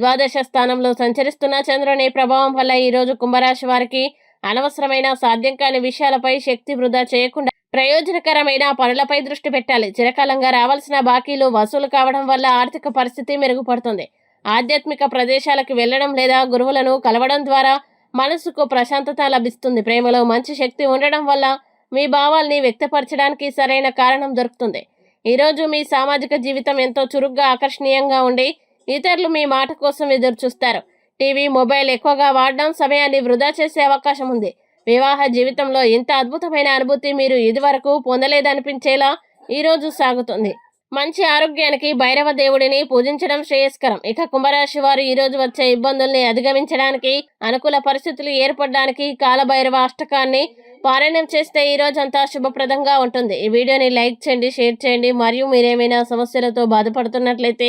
ద్వాదశ స్థానంలో సంచరిస్తున్న చంద్రుని ప్రభావం వల్ల ఈరోజు కుంభరాశి వారికి అనవసరమైన సాధ్యం కాని విషయాలపై శక్తి వృధా చేయకుండా ప్రయోజనకరమైన పనులపై దృష్టి పెట్టాలి. చిరకాలంగా రావాల్సిన బాకీలు వసూలు కావడం వల్ల ఆర్థిక పరిస్థితి మెరుగుపడుతుంది. ఆధ్యాత్మిక ప్రదేశాలకు వెళ్ళడం లేదా గురువులను కలవడం ద్వారా మనసుకు ప్రశాంతత లభిస్తుంది. ప్రేమలో మంచి శక్తి ఉండడం వల్ల మీ భావాల్ని వ్యక్తపరచడానికి సరైన కారణం దొరుకుతుంది. ఈరోజు మీ సామాజిక జీవితం ఎంతో చురుగ్గా ఆకర్షణీయంగా ఉండి ఇతరులు మీ మాట కోసం ఎదురు చూస్తారు. టీవీ మొబైల్ ఎక్కువగా వాడడం సమయాన్ని వృధా చేసే అవకాశం ఉంది. వివాహ జీవితంలో ఇంత అద్భుతమైన అనుభూతి మీరు ఇదివరకు పొందలేదనిపించేలా ఈరోజు సాగుతుంది. మంచి ఆరోగ్యానికి భైరవ దేవుడిని పూజించడం శ్రేయస్కరం. ఇక కుంభరాశి వారు ఈరోజు వచ్చే ఇబ్బందుల్ని అధిగమించడానికి అనుకూల పరిస్థితులు ఏర్పడడానికి కాలభైరవ అష్టకాన్ని పారాయణం చేస్తే ఈ అంతా శుభప్రదంగా ఉంటుంది. ఈ వీడియోని లైక్ చేయండి షేర్ చేయండి. మరియు మీరేమైనా సమస్యలతో బాధపడుతున్నట్లయితే